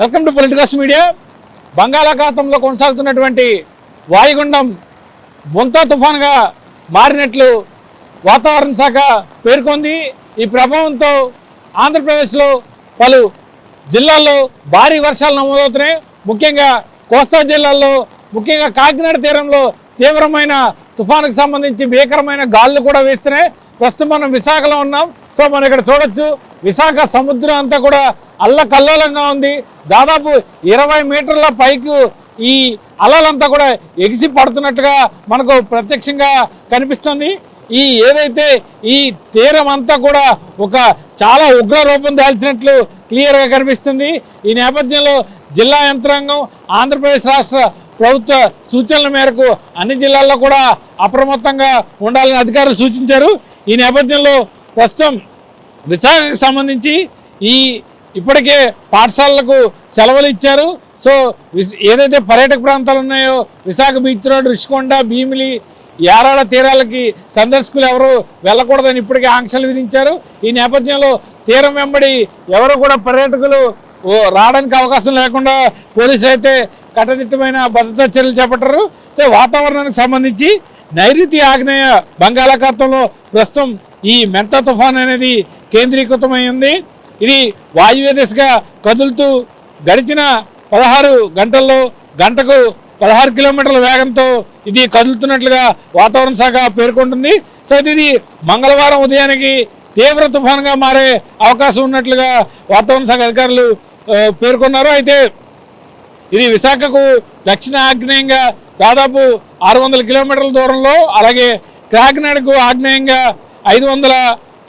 Welcome to politicals media. బంగాళాఖాతంలో కొనసాగుతున్నటువంటి వాయుగుండం బొంతా తుఫాన్గా మారినట్లు వాతావరణ శాఖ పేర్కొంది. ఈ ప్రభావంతో ఆంధ్రప్రదేశ్లో పలు జిల్లాల్లో భారీ వర్షాలు నమోదవుతున్నాయి. ముఖ్యంగా కోస్తా జిల్లాల్లో ముఖ్యంగా కాకినాడ తీరంలో తీవ్రమైన తుఫానుకు సంబంధించి భీకరమైన గాలులు కూడా వేస్తున్నాయి. ప్రస్తుతం మనం విశాఖలో ఉన్నాం. సో మనం ఇక్కడ చూడొచ్చు. విశాఖ సముద్రం అంతా కూడా అల్లకల్లోలంగా ఉంది. దాదాపు ఇరవై మీటర్ల పైకి ఈ అలలంతా కూడా ఎగిసి పడుతున్నట్టుగా మనకు ప్రత్యక్షంగా కనిపిస్తుంది. ఈ ఏదైతే ఈ తీరం అంతా కూడా ఒక చాలా ఉగ్ర రూపం దాల్చినట్లు క్లియర్గా కనిపిస్తుంది. ఈ నేపథ్యంలో జిల్లా యంత్రాంగం ఆంధ్రప్రదేశ్ రాష్ట్ర ప్రభుత్వ సూచనల మేరకు అన్ని జిల్లాల్లో కూడా అప్రమత్తంగా ఉండాలని అధికారులు సూచించారు. ఈ నేపథ్యంలో ప్రస్తుతం విశాఖకు సంబంధించి ఈ ఇప్పటికే పాఠశాలలకు సెలవులు ఇచ్చారు. సో ఏదైతే పర్యాటక ప్రాంతాలు ఉన్నాయో విశాఖ బీచ్ రోడ్ రుషికొండ భీమిలి యారాడ తీరాలకి సందర్శకులు ఎవరు వెళ్ళకూడదని ఇప్పటికే ఆంక్షలు విధించారు. ఈ నేపథ్యంలో తీరం వెంబడి ఎవరు కూడా పర్యాటకులు ఓ రావడానికి అవకాశం లేకుండా పోలీసులు అయితే కఠినమైన భద్రతా చర్యలు చేపట్టారు. అయితే వాతావరణానికి సంబంధించి నైరుతి ఆగ్నేయ బంగాళాఖాతంలో ప్రస్తుతం ఈ మెంత తుఫాన్ అనేది కేంద్రీకృతమై ఉంది. ఇది వాయువ్య దిశగా కదులుతూ గడిచిన పదహారు గంటల్లో గంటకు పదహారు కిలోమీటర్ల వేగంతో ఇది కదులుతున్నట్లుగా వాతావరణ శాఖ పేర్కొంటుంది. సో ఇది మంగళవారం ఉదయానికి తీవ్ర తుఫాన్గా మారే అవకాశం ఉన్నట్లుగా వాతావరణ శాఖ అధికారులు పేర్కొన్నారు. అయితే ఇది విశాఖకు దక్షిణ ఆగ్నేయంగా దాదాపు ఆరు వందల కిలోమీటర్ల దూరంలో అలాగే కాకినాడకు ఆగ్నేయంగా ఐదు వందల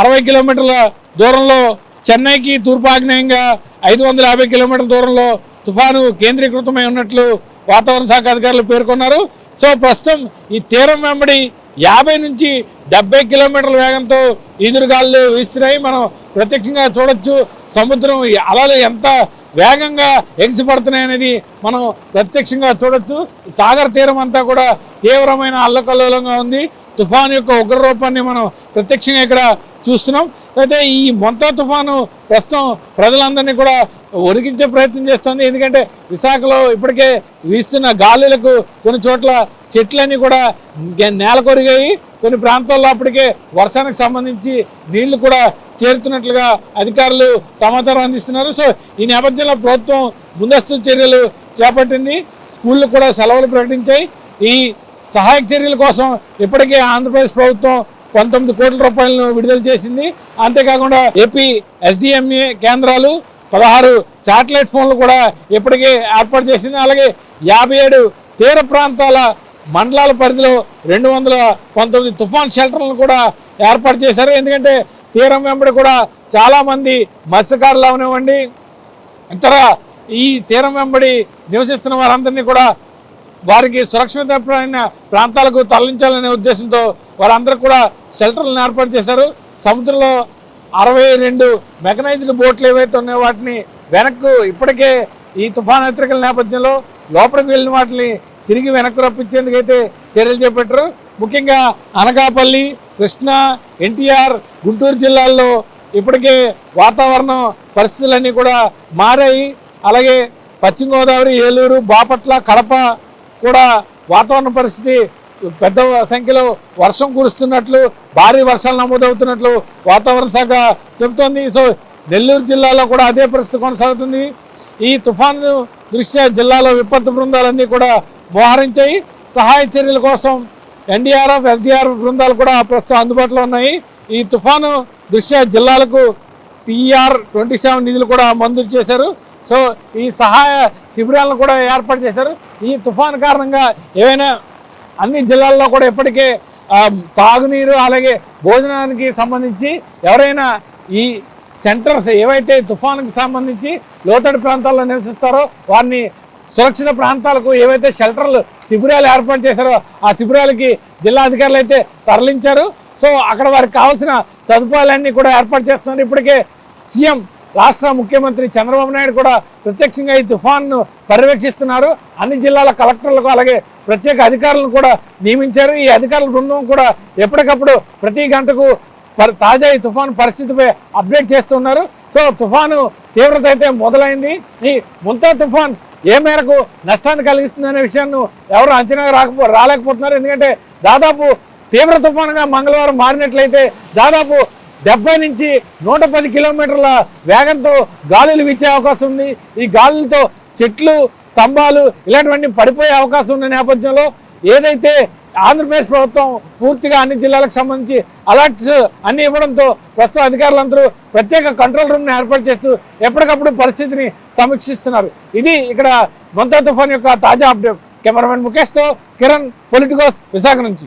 అరవై కిలోమీటర్ల దూరంలో చెన్నైకి తూర్పు ఆగ్నేయంగా ఐదు వందల యాభై కిలోమీటర్ల దూరంలో తుఫాను కేంద్రీకృతమై ఉన్నట్లు వాతావరణ శాఖ అధికారులు పేర్కొన్నారు. సో ప్రస్తుతం ఈ తీరం వెంబడి యాభై నుంచి డెబ్బై కిలోమీటర్ల వేగంతో ఈదురుగాలు వీస్తున్నాయి. మనం ప్రత్యక్షంగా చూడొచ్చు సముద్రం అలలు ఎంత వేగంగా ఎగిసిపడుతున్నాయి అనేది మనం ప్రత్యక్షంగా చూడొచ్చు. సాగర్ తీరం అంతా కూడా తీవ్రమైన అల్లకల్లోలంగా ఉంది. తుఫాను యొక్క ఉగ్ర రూపాన్ని మనం ప్రత్యక్షంగా ఇక్కడ చూస్తున్నాం. అయితే ఈ మొంతా తుఫాను ప్రస్తుతం ప్రజలందరినీ కూడా ఒరిగించే ప్రయత్నం చేస్తుంది. ఎందుకంటే విశాఖలో ఇప్పటికే వీస్తున్న గాలులకు కొన్ని చోట్ల చెట్లన్నీ కూడా నేల కొరిగాయి కొన్ని ప్రాంతాల్లో అప్పటికే వర్షానికి సంబంధించి నీళ్ళు కూడా చేరుతున్నట్లుగా అధికారులు సమాచారం అందిస్తున్నారు. సో ఈ నేపథ్యంలో ప్రభుత్వం ముందస్తు చర్యలు చేపట్టింది. స్కూళ్ళు కూడా సెలవులు ప్రకటించాయి. ఈ సహాయక చర్యల కోసం ఇప్పటికే ఆంధ్రప్రదేశ్ ప్రభుత్వం పంతొమ్మిది కోట్ల రూపాయలను విడుదల చేసింది. అంతేకాకుండా ఏపీ ఎస్డిఎంఏ కేంద్రాలు పదహారు శాటిలైట్ ఫోన్లు కూడా ఇప్పటికే ఏర్పాటు చేసింది. అలాగే యాభై ఏడు తీర ప్రాంతాల మండలాల పరిధిలో రెండు వందల పంతొమ్మిది తుఫాన్ షెల్టర్లను కూడా ఏర్పాటు చేశారు. ఎందుకంటే తీరం వెంబడి కూడా చాలామంది మత్స్యకారులు అవనివ్వండి ఇతర ఈ తీరం వెంబడి నివసిస్తున్న వారందరినీ కూడా వారికి సురక్షితమైన ప్రాంతాలకు తరలించాలనే ఉద్దేశంతో వారందరూ కూడా షెల్టర్లను ఏర్పాటు చేశారు. సముద్రంలో అరవై రెండు మెకనైజ్డ్ బోట్లు ఏవైతే ఉన్నాయో వాటిని వెనక్కు ఇప్పటికే ఈ తుఫాన్ హెచ్చరికల నేపథ్యంలో లోపలికి వెళ్ళిన వాటిని తిరిగి వెనక్కు రప్పించేందుకైతే చర్యలు చేపట్టారు. ముఖ్యంగా అనకాపల్లి కృష్ణా ఎన్టీఆర్ గుంటూరు జిల్లాల్లో ఇప్పటికే వాతావరణం పరిస్థితులన్నీ కూడా మారాయి. అలాగే పశ్చిమ గోదావరి ఏలూరు బాపట్ల కడప కూడా వాతావరణ పరిస్థితి పెద్ద సంఖ్యలో వర్షం కురుస్తున్నట్లు భారీ వర్షాలు నమోదవుతున్నట్లు వాతావరణ శాఖ చెబుతోంది. సో నెల్లూరు జిల్లాలో కూడా అదే పరిస్థితి కొనసాగుతుంది. ఈ తుఫాను దృష్ట్యా జిల్లాలో విపత్తు బృందాలన్నీ కూడా మోహరించాయి. సహాయ చర్యల కోసం ఎన్డీఆర్ఎఫ్ ఎస్డీఆర్ఎఫ్ బృందాలు కూడా ప్రస్తుతం అందుబాటులో ఉన్నాయి. ఈ తుఫాను దృష్ట్యా జిల్లాలకు టీఆర్ ట్వంటీ సెవెన్ నిధులు కూడా మంజూరు చేశారు. సో ఈ సహాయ శిబిరాలను కూడా ఏర్పాటు చేశారు. ఈ తుఫాను కారణంగా ఏవైనా అన్ని జిల్లాల్లో కూడా ఇప్పటికే తాగునీరు అలాగే భోజనానికి సంబంధించి ఎవరైనా ఈ సెంటర్స్ ఏవైతే తుఫాన్కి సంబంధించి లోతడి ప్రాంతాల్లో నివసిస్తారో వారిని సురక్షిత ప్రాంతాలకు ఏవైతే షెల్టర్లు శిబిరాలు ఏర్పాటు చేశారో ఆ శిబిరాలకి జిల్లా అధికారులు అయితే తరలించారు. సో అక్కడ వారికి కావాల్సిన సదుపాయాలన్నీ కూడా ఏర్పాటు చేస్తున్నారు. ఇప్పటికే సీఎం రాష్ట్ర ముఖ్యమంత్రి చంద్రబాబు నాయుడు కూడా ప్రత్యక్షంగా ఈ తుఫాన్ను పర్యవేక్షిస్తున్నారు. అన్ని జిల్లాల కలెక్టర్లకు అలాగే ప్రత్యేక అధికారులను కూడా నియమించారు. ఈ అధికారుల బృందం కూడా ఎప్పటికప్పుడు ప్రతి గంటకు తాజా ఈ తుఫాన్ పరిస్థితిపై అప్డేట్ చేస్తున్నారు. సో తుఫాను తీవ్రత అయితే మొదలైంది. ఈ ముంతా తుఫాన్ ఏ మేరకు నష్టాన్ని కలిగిస్తుంది అనే విషయాన్ని ఎవరు అంచనా రాకపో రాలేకపోతున్నారు. ఎందుకంటే దాదాపు తీవ్ర తుఫానుగా మంగళవారం మారినట్లయితే దాదాపు డెబ్బై నుంచి నూట పది కిలోమీటర్ల వేగంతో గాలులు వీచే అవకాశం ఉంది. ఈ గాలులతో చెట్లు స్తంభాలు ఇలాంటివన్నీ పడిపోయే అవకాశం ఉన్న నేపథ్యంలో ఏదైతే ఆంధ్రప్రదేశ్ ప్రభుత్వం పూర్తిగా అన్ని జిల్లాలకు సంబంధించి అలర్ట్స్ అన్ని ఇవ్వడంతో ప్రస్తుతం అధికారులందరూ ప్రత్యేక కంట్రోల్ రూమ్ని ఏర్పాటు చేస్తూ ఎప్పటికప్పుడు పరిస్థితిని సమీక్షిస్తున్నారు. ఇది ఇక్కడ మొంతా తుఫాన్ యొక్క తాజా అప్డేట్ కెమెరామెన్ ముఖేష్తో కిరణ్ పొలిటికోస్ విశాఖ నుంచి.